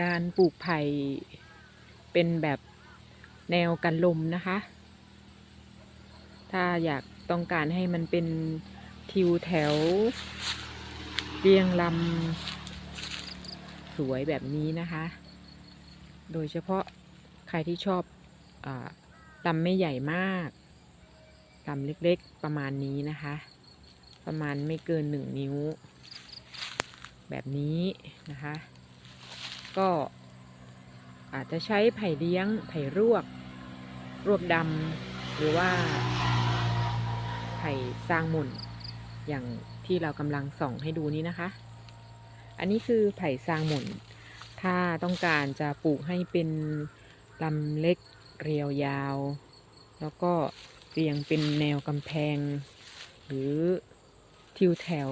การปลูกไผ่เป็นแบบแนวกันลมนะคะ ถ้าอยากต้องการให้มันเป็นทิวแถว เรียงลำสวยแบบนี้นะคะ โดยเฉพาะใครที่ชอบอลำไม่ใหญ่มากลำเล็กๆประมาณนี้นะคะ ประมาณไม่เกินหนึ่งนิ้ว แบบนี้นะคะ ก็อาจจะใช้ไผ่เลี้ยงไผ่รวก รวบดำหรือว่าไผ่สร้างหมุนอย่างที่เรากำลังส่องให้ดูนี้นะคะ อันนี้คือไผ่สร้างหมุนถ้าต้องการจะปลูกให้เป็นลำเล็กเรียวยาว แล้วก็เรียงเป็นแนวกำแพง หรือทิวแถว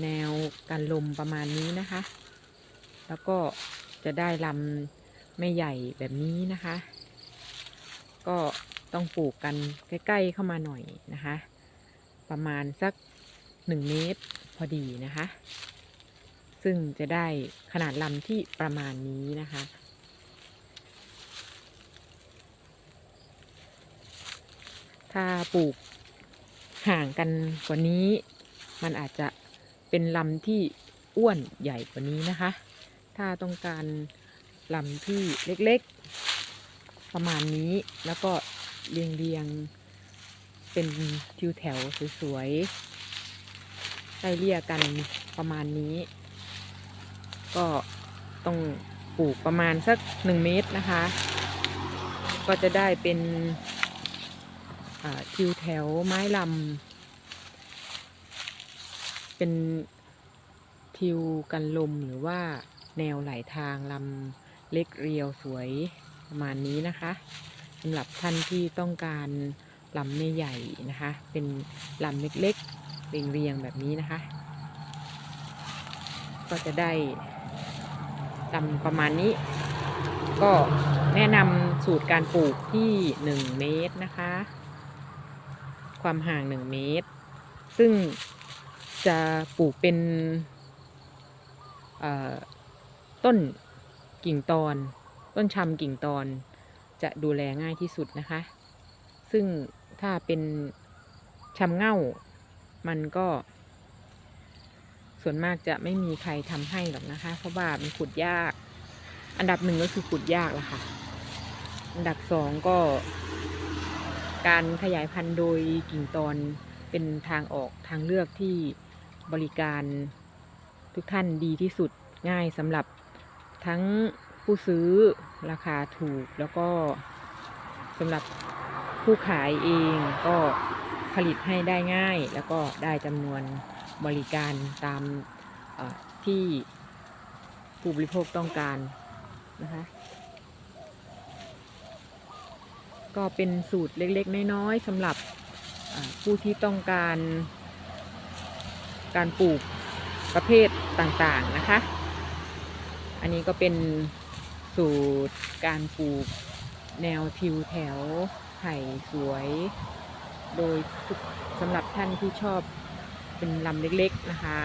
แนวกันลมประมาณนี้นะคะ แล้วก็จะได้ลำไม่ใหญ่แบบนี้นะคะ ก็ต้องปลูกกันใกล้ๆเข้ามาหน่อยนะคะ ประมาณสักหนึ่งเมตรพอดีนะคะ ซึ่งจะได้ขนาดลำที่ประมาณนี้นะคะถ้าปลูกห่างกันกว่านี้ มันอาจจะ เป็นลำที่อ้วนใหญ่กว่านี้นะคะ ถ้าต้องการลำที่เล็กๆ ประมาณนี้แล้วก็เรียงเรียงๆเป็นทิวแถวสวยๆไล่เลี่ยกันประมาณนี้ ก็ต้องปลูกประมาณสักหนึ่งเมตรนะคะ ก็จะได้เป็นทิวแถวไม้ลำ เป็นทิวกันลมหรือว่าแนวไหลทางลำเล็กเรียวสวยประมาณนี้นะคะสำหรับท่านที่ต้องการลำไม่ใหญ่นะคะ เป็นลำเล็กๆเรียงๆแบบนี้นะคะ ก็จะได้ลำประมาณนี้ ก็แนะนำสูตรการปลูกที่ 1 เมตรนะคะ ความห่าง 1 เมตร ซึ่ง จะปลูกเป็นต้นกิ่งตอน ต้นชำกิ่งตอนจะดูแลง่ายที่สุดนะคะ ซึ่งถ้าเป็นชำเง่ามันก็ ส่วนมากจะไม่มีใครทำให้หรอกนะคะ เพราะว่ามันขุดยาก อันดับหนึ่งก็คือขุดยากละค่ะ อันดับสองก็ การขยายพันธุ์โดยกิ่งตอนเป็นทางออกทางเลือกที่ บริการทุกท่านดีที่สุดง่ายสำหรับทั้งผู้ซื้อราคาถูกแล้วก็สำหรับผู้ขายเองก็ผลิตให้ได้ง่าย แล้วก็ได้จำนวนบริการตามที่ผู้บริโภคต้องการนะคะก็เป็นสูตรเล็กๆ น้อยๆสำหรับผู้ที่ต้องการ การปลูกประเภทต่างๆนะคะ อันนี้ก็เป็นสูตรการปลูกแนวทิวแถวไผ่สวย โดยสำหรับท่านที่ชอบเป็นลำเล็กๆนะคะ